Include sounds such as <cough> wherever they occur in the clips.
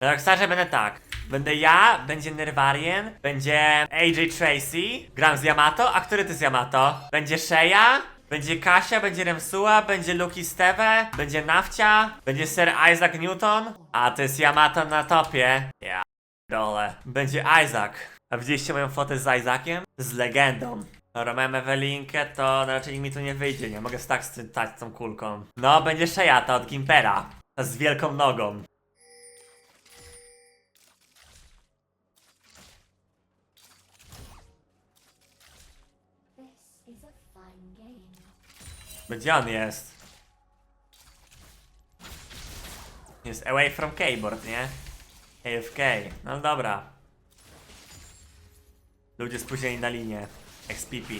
Na Rockstarze będę tak. Będę ja, będzie Nerwarien, będzie AJ Tracy, gram z Yamato, a który ty z Yamato? Będzie Sheya, będzie Kasia, będzie Remsua, będzie Luki Steve, będzie Nafcia, będzie Sir Isaac Newton, a to jest Yamato na topie. Ja dole. Będzie Isaac. A widzieliście moją fotę z Isaaciem? Z legendą. Dobra, Ewelinkę, to raczej mi tu nie wyjdzie, nie mogę tak stać tą kulką. No, będzie Sheyata od Gimpera. Z wielką nogą. Gdzie on jest? Jest away from keyboard, nie? AFK. No dobra. Ludzie spóźnieni na linię. XPP.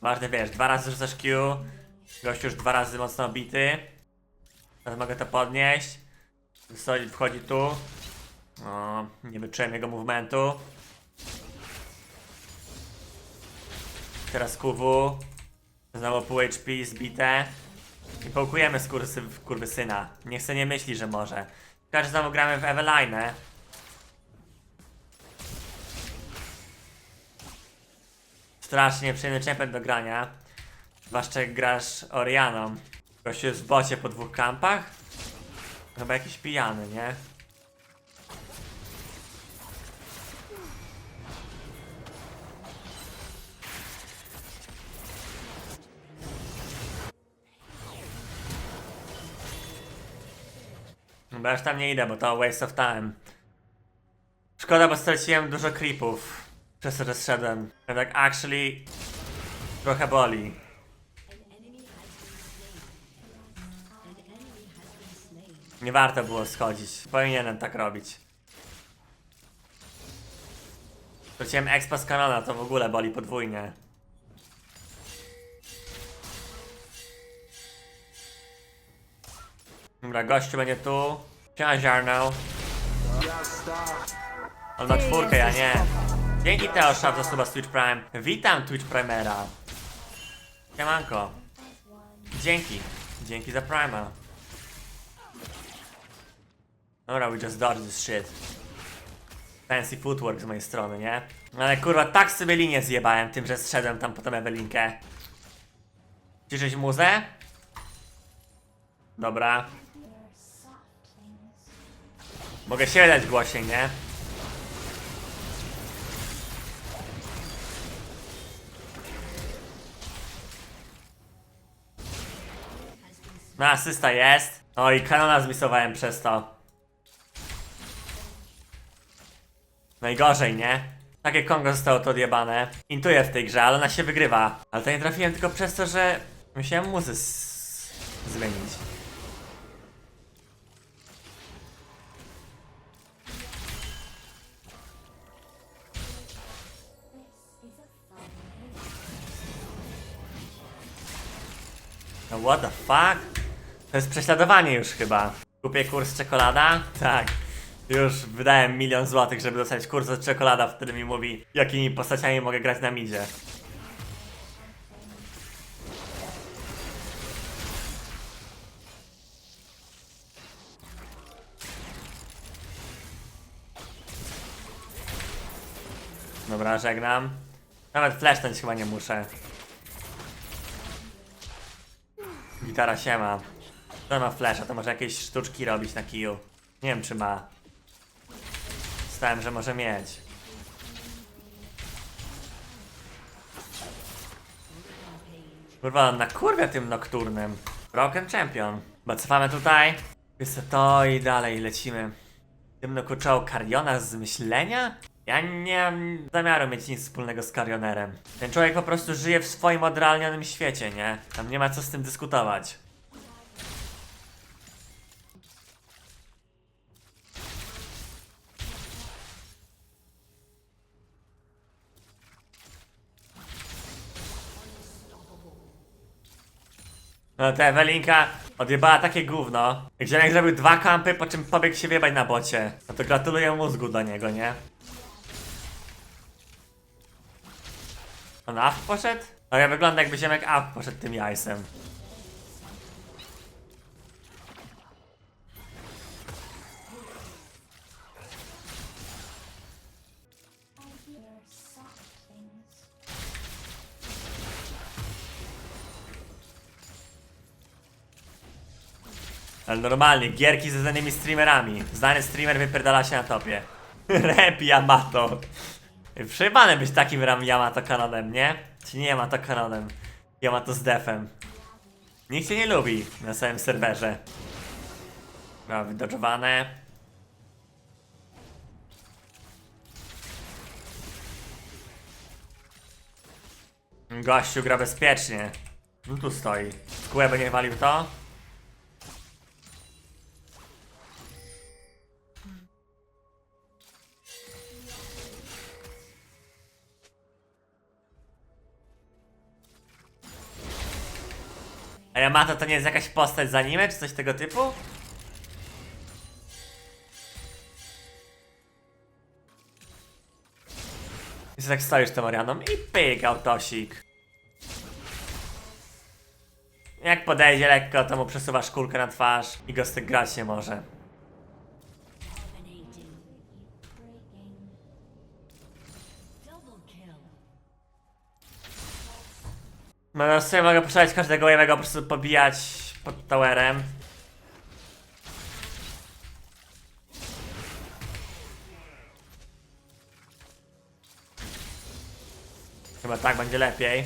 Ważne wiesz, dwa razy rzucasz Q. Gość już dwa razy mocno bity. Teraz mogę to podnieść. Solid wchodzi tu. O, nie wyczułem jego movementu. Teraz QW. Znowu pół HP zbite. I połkujemy skurwy, kurwy syna. Niech se nie myśli, że może. Że znowu gramy w Eveline. Strasznie przyjemny champion do grania. Zwłaszcza jak grasz Orianą. Gościu jest w bocie po dwóch kampach. Chyba jakiś pijany, nie? Bo już tam nie idę, bo to waste of time. Szkoda, bo straciłem dużo creepów. Przez to, że zszedłem. Ja tak actually trochę boli. Nie warto było schodzić. Powinienem tak robić. Straciłem expa z kanona, to w ogóle boli podwójnie. Dobra, gościu będzie tu. Siema, ziarno. On ma czwórkę, ja nie. Dzięki Teo Shop za suba z Twitch Prime. Witam Twitch Primera. Siemanko. Dzięki. Dzięki za Prima. Dobra, we just dodged this shit. Fancy footwork z mojej strony, nie? Ale kurwa, tak sobie linię zjebałem tym, że zszedłem tam po tą Ewelinkę. Ciszyć muzę? Dobra. Mogę się dać głośniej, nie? No, asysta jest. O, i kanona zmisowałem przez to. Najgorzej, nie? Takie Kongo zostało to odjebane. Intuję w tej grze, ale ona się wygrywa. Ale to nie trafiłem tylko przez to, że musiałem muzy zmienić. No what the fuck? To jest prześladowanie już chyba. Kupię kurs czekolada? Tak. Już wydałem milion złotych, żeby dostać kurs od czekolada, wtedy mi mówi, jakimi postaciami mogę grać na midzie. Dobra, żegnam. Nawet flashnąć chyba nie muszę. Gitara siema. To ma flasha, to może jakieś sztuczki robić na kiju. Nie wiem czy ma. Stałem, że może mieć. Kurwa, na kurwia tym nokturnym. Broken Champion. Bo tutaj. Jest to i dalej lecimy. Tym kurczoł Kariona z myślenia? Ja nie mam zamiaru mieć nic wspólnego z Karionerem. Ten człowiek po prostu żyje w swoim odrealnionym świecie, nie? Tam nie ma co z tym dyskutować. No ta Ewelinka odjebała takie gówno. Ziemek zrobił dwa kampy, po czym pobiegł się wiebać na bocie. No to gratuluję mózgu do niego, nie? On A poszedł? Ale ja wygląda jakby ziemek A poszedł tym jajsem. Ale normalnie, gierki ze znanymi streamerami. Znany streamer wypierdala się na topie. <laughs> Rap Yamato. Przejebane być takim ram Yamato kanonem, nie? Czy nie Yamato kanonem? Yamato z defem. Nikt cię nie lubi na samym serwerze. No, wydodżowane. Gościu gra bezpiecznie. No tu stoi. Kłębę nie walił to? Yamato to nie jest jakaś postać z anime, czy coś tego typu? I sobie tak stoisz tą Orianą i pyk, autosik. Jak podejdzie lekko, to mu przesuwasz kulkę na twarz i go z tym grać nie może. No sobie mogę poszaleć każdego jewego po prostu pobijać pod towerem. Chyba tak będzie lepiej.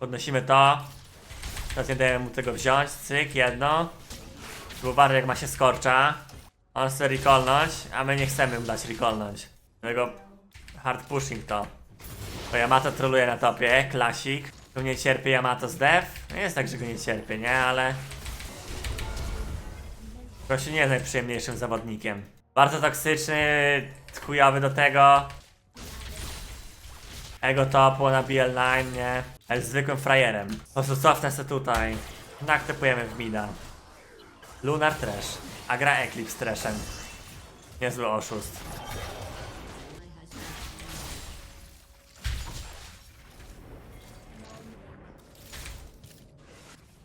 Podnosimy to. Teraz nie dajemy mu tego wziąć. Cyk, jedno. Uważaj jak ma się skorcza. On chce recallnąć, a my nie chcemy mu dać recallnąć. Dlatego hard pushing to. To Yamato troluje na topie, klasik. Tu nie cierpi Yamato z dev. Jest tak, że go nie cierpię, nie? Ale... Gościu nie jest najprzyjemniejszym zawodnikiem. Bardzo toksyczny, chujowy do tego. Ego topu na BL9, nie? Ale zwykłym frajerem. Po prostu cofnę se tutaj. Typujemy w mida. Lunar Trash. A gra Eclipse Trashem. Niezły oszust.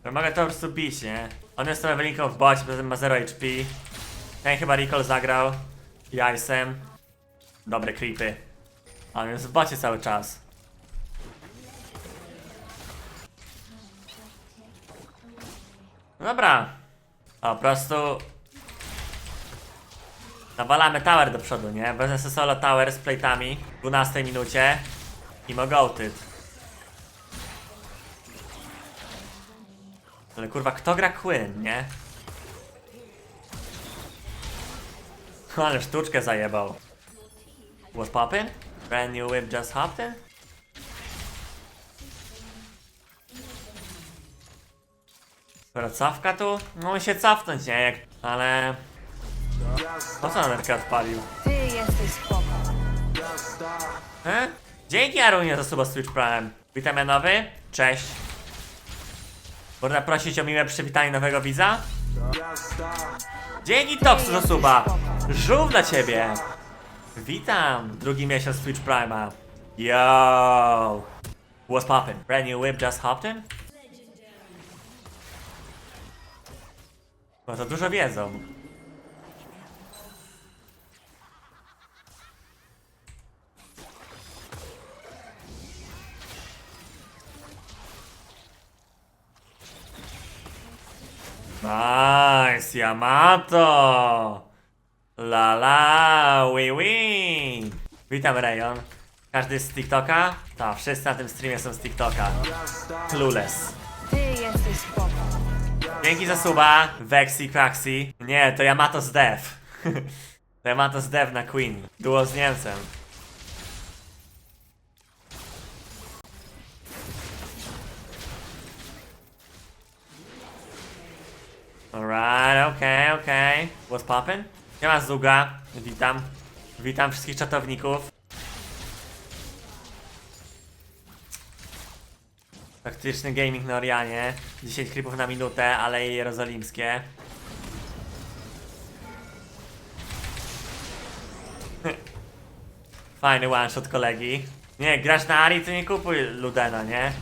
Mogę to po prostu bić, nie? On jest trochę wylinką w bocie, poza tym ma 0 HP. Ten chyba recall zagrał. Jajsem. Dobre creepy. On jest w bocie cały czas. No dobra. O, po prostu... Nawalamy tower do przodu, nie? Wezmę solo tower z plate'ami w 12 minucie. I mogę outed. Ale kurwa, kto gra Queen, nie? <laughs> Ale sztuczkę zajebał. What's poppin'? Brand new whip just hopped in? Dobra, cofka tu? No się cofnąć, nie? Jak... Ale... Po co Amerkę odpalił? Ty jesteś spoko. E? Dzięki Arunie za suba Switch Prime. Witam nowy. Cześć. Można prosić o miłe przywitanie nowego widza? Dzięki Topsu za suba. Żółw dla ciebie. Witam. Drugi miesiąc Twitch Prime'a. Yo. What's poppin'? Brand new whip just hopped in? No to dużo wiedzą. Nice, Yamato! La la, wi wi! Witam Rayon. Każdy z TikToka? Tak, wszyscy na tym streamie są z TikToka. Clueless. Ty jesteś spoko. Dzięki za suba, Vexi Craxi. Nie, to Yamato z Dev. <laughs> to Yamato z Dev na Queen. Duo z Niemcem. Alright, okej, okej. What's poppin'? Nie ma Zuga. Witam. Witam wszystkich czatowników. Taktyczny gaming na Orianie. 10 klipów na minutę, ale i jerozolimskie. <laughs> Fajny one shot kolegi. Nie, grasz na Ari, to nie kupuj Ludena, nie?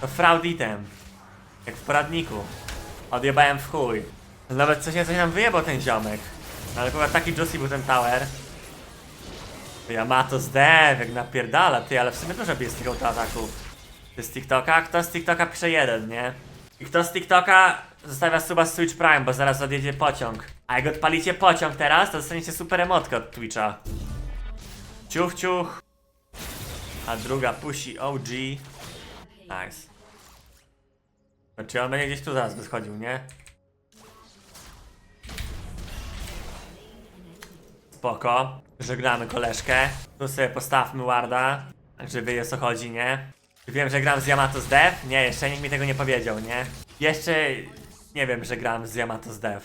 To fraud item. Jak w poradniku. Odjebałem w chuj. Nawet coś, coś nam wyjebał ten ziomek. No ale chyba taki juicy był ten tower. To Yamato z dev, jak napierdala, ty, ale w sumie dużo bije z tych autoataków. Ty z TikToka? Kto z TikToka pisze jeden, nie? I kto z TikToka zostawia suba z Twitch Prime, bo zaraz odjedzie pociąg. A jak odpalicie pociąg teraz, to dostaniecie super emotkę od Twitcha. Ciuch, ciuch. A druga pusi OG. Nice. Znaczy on będzie gdzieś tu zaraz wychodził, nie? Spoko. Żegnamy koleżkę. Tu sobie postawmy Warda. Że wie o co chodzi, nie? Wiem, że gram z Yamato z Dev? Nie, jeszcze nikt mi tego nie powiedział, nie? Jeszcze nie wiem, że gram z Yamato z Dev.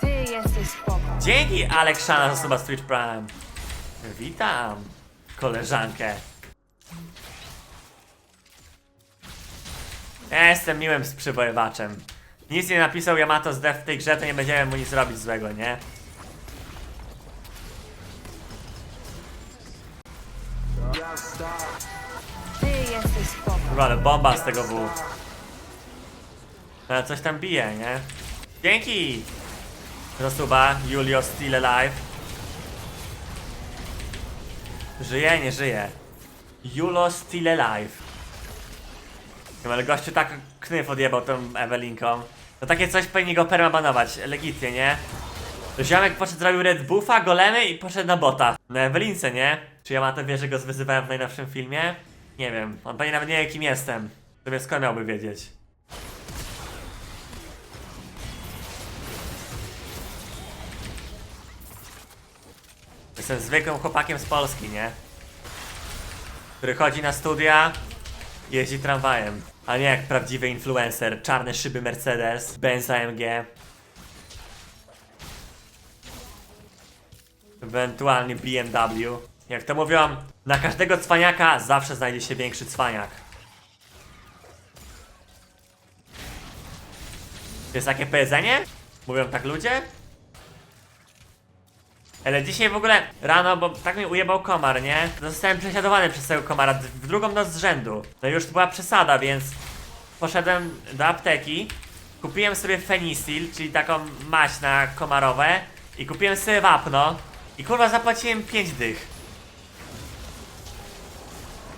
Ty jesteś spoko. Dzięki Alekszana za suba z Twitch Prime. Witam koleżankę. Ja jestem miłym przywoływaczem. Nic nie napisał Yamato z Dev w tej grze, to nie będziemy mu nic robić złego, nie? Ty jesteś spoko. Kurwa, ale bomba z tego W. Ale coś tam bije, nie? Dzięki! Za suba, Julio still alive. Żyje, nie żyje. Julo still alive. No ale gościu tak knyf odjebał tą Ewelinką. To takie coś powinni go permabanować, legitnie, nie? Ziomek poszedł, zrobił Red Buffa, golemy i poszedł na bota. Na Ewelince, nie? Czy ja ma to wie, że go zwyzywałem w najnowszym filmie? Nie wiem. On pewnie nawet nie wie kim jestem. Sobie skąd miałby wiedzieć? Jestem zwykłym chłopakiem z Polski, nie? Który chodzi na studia, jeździ tramwajem. A nie jak prawdziwy influencer. Czarne szyby Mercedes, Benz AMG. Ewentualnie BMW. Jak to mówią, na każdego cwaniaka zawsze znajdzie się większy cwaniak. To jest takie powiedzenie? Mówią tak ludzie? Ale dzisiaj w ogóle rano, bo tak mnie ujebał komar, nie? Zostałem prześladowany przez tego komara w drugą noc z rzędu. No już była przesada, więc poszedłem do apteki, kupiłem sobie Fenisil, czyli taką maść na komarowe i kupiłem sobie wapno i kurwa zapłaciłem 5 dych.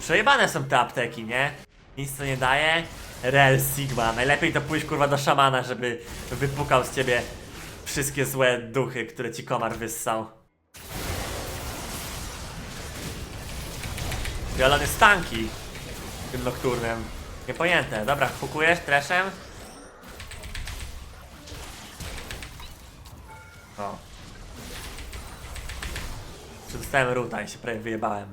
Przejebane są te apteki, nie? Nic to nie daje. Real Sigma. Najlepiej to pójść kurwa do szamana, żeby wypukał z ciebie wszystkie złe duchy, które ci komar wyssał. Wiolon jest tanki tym nokturnem. Niepojęte. Dobra, pukujesz treszem? O. Przedostałem ruta i się prawie wyjebałem.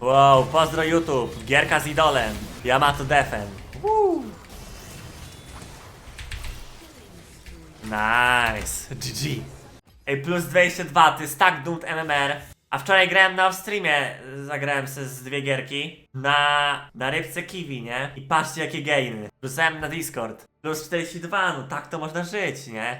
Wow, pozdro YouTube, gierka z idolem, Yamato Defen. Woo. Nice, GG. Ej, plus 22, to jest tak dunt MMR. A wczoraj grałem na streamie, zagrałem sobie z dwie gierki. Na, na rybce kiwi, nie? I patrzcie jakie gainy. Wrzucałem na Discord. Plus 42, no tak to można żyć, nie?